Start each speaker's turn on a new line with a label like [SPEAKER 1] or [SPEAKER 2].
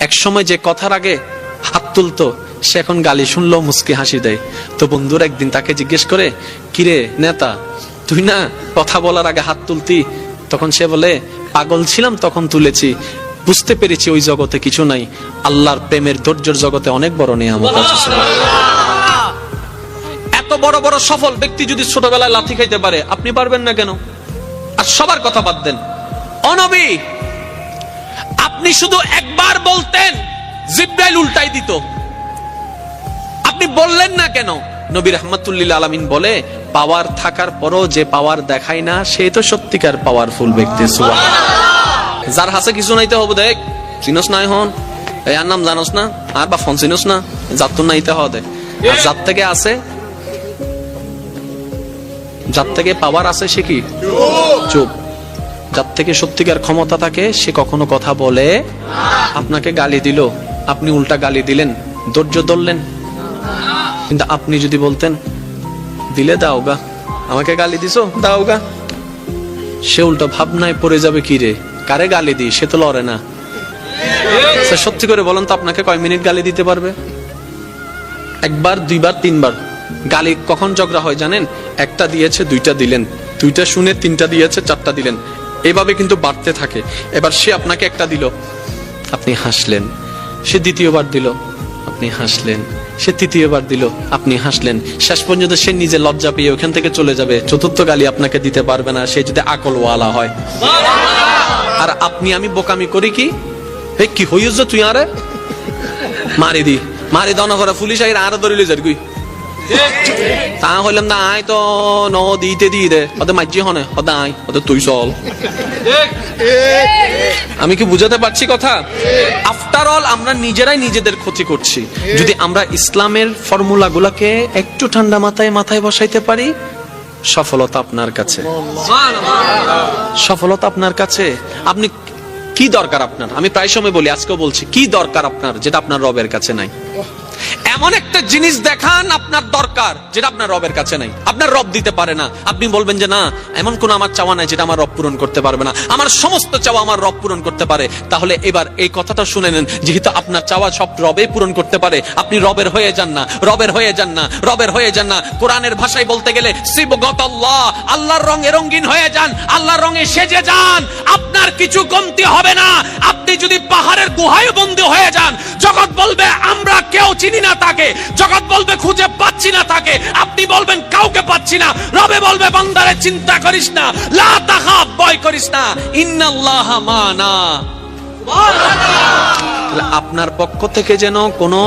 [SPEAKER 1] এক সময় যে কথার আগে হাত তুলতো সে এখন গালি শুনলো মুসকি হাসি দেয়। তো বন্ধুর একদিন তাকে জিজ্ঞেস করে কিরে নেতা তুই না কথা বলার আগে হাত তুলতি? তখন সে বলে পাগল ছিলাম তখন তুলেছি। বুঝতে পেরেছি ওই জগতে কিছু নাই। আল্লাহর প্রেমের ধৈর্যের জগতে অনেক বড় নিয়ামত আছে। এত বড় বড় সফল ব্যক্তি যদি ছোটবেলায় লাথি খাইতে পারে আপনি পারবেন না কেন? আর সবার কথা বাদ দেন। অনবী! আপনি শুধু একবার বলতেন জিব্রাইল উল্টাই দিত। আপনি বললেন না কেন? নবী রহমতুল্লিল আলমিন বলে পাওয়ার থাকার পরও যে পাওয়ার দেখায় না সে তো সত্যিকার পাওয়ারফুল ব্যক্তি যার হাসে কিছু নাইতে হবে দেখ। চিনস নাই হন। এই আর নাম জানোস না আর বা ফোন চিনস না যার তো নাইতে হবে আর যার থেকে আছে যার থেকে পাওয়ার আছে সে কি? চুপ। যার থেকে সত্যিকার ক্ষমতা থাকে, সে কখনো কথা বলে, আপনাকে গালি দিল, আপনি উল্টা গালি দিলেন, ধৈর্য ধরলেন। কিন্তু আপনি যদি বলতেন, দিলে দাও গা, আমাকে গালি দিছো, দাও গা। সে উল্টো ভাবনায় পড়ে যাবে কি রে? কারে গালি দিই? সে তো লড়ে না। সত্যি করে বলেন তো, আপনাকে কয় মিনিট গালি দিতে পারবে? একবার, দুইবার, তিনবার। গালি কখন ঝগড়া হয় জানেন? একটা দিয়েছে, দুইটা দিলেন। দুইটা শুনে তিনটা দিয়েছে, চারটা দিলেন। এভাবে কিন্তু বাড়তে থাকে। এবার সে আপনাকে একটা দিল। আপনি হাসলেন। সে দ্বিতীয়বার দিল। আপনি হাসলেন। সে তৃতীয়বার দিল। আপনি হাসলেন। শেষ পর্যন্ত সে নিজে লজ্জা পেয়ে ওখান থেকে চলে যাবে। চতুর্থ গালি আপনাকে দিতে পারবে না। সে যদি আকলওয়ালা হয়। আর আপনি আমি বোকামি করি কি? হে, কি হইস তুই আরে? মারি দি। মারি দাও না করে পুলিশ আইরা আরও ধরিলে যার তা হইলাম না আয় তো ন দিতে দি দে ওদের মাইজি হনে ওদের আয় ওদের তুই চল আমি কি বুঝাতে পারছি কথা আফটার অল আমরা নিজেরাই নিজেদের ক্ষতি করছি। যদি আমরা ইসলামের ফর্মুলা গুলাকে একটু ঠান্ডা মাথায় মাথায় বসাইতে পারি সফলতা আপনার কাছে সফলতা আপনার কাছে আপনি কি দরকার আপনার আমি প্রায় সময় বলি আজকেও বলছি কি দরকার আপনার যেটা আপনার রবের কাছে নাই এমন একটা জিনিস দেখান আপনার দরকার, যেটা আপনার রবের কাছে নাই। আপনার রব দিতে পারে না। আপনি বলবেন যে, না, এমন কোন আমার চাওয়া নাই যেটা আমার রব পূরণ করতে পারবে না। আমার সমস্ত চাওয়া আমার রব পূরণ করতে পারে। তাহলে এবার এই কথাটা শুনে নেন, যেহেতু আপনার চাওয়া সব রবে পূরণ করতে পারে। আপনি রবের হয়ে যান না, রবের হয়ে যান না, রবের হয়ে যান না। কোরআনের ভাষায় বলতে গেলে শিবগত আল্লাহ, আল্লাহর রঙে রঙিন হয়ে যান, আল্লাহর রঙে সেজে যান। আপনার কিছু কমতি হবে না। আপনি যদি পাহাড়ের গুহায় বন্দী হয়ে যান আমরা কেউ চিনি না তাকে। জগৎ বলবে, খুঁজে পাচ্ছি না তাকে। আপনি বলবেন, কাউকে পাচ্ছি না। রবে বলবে, বান্দারে চিন্তা করিস না। লা তাহাব ভয় করিস না। ইন্নাল্লাহ মানা। আপনার পক্ষ থেকে যেন কোনো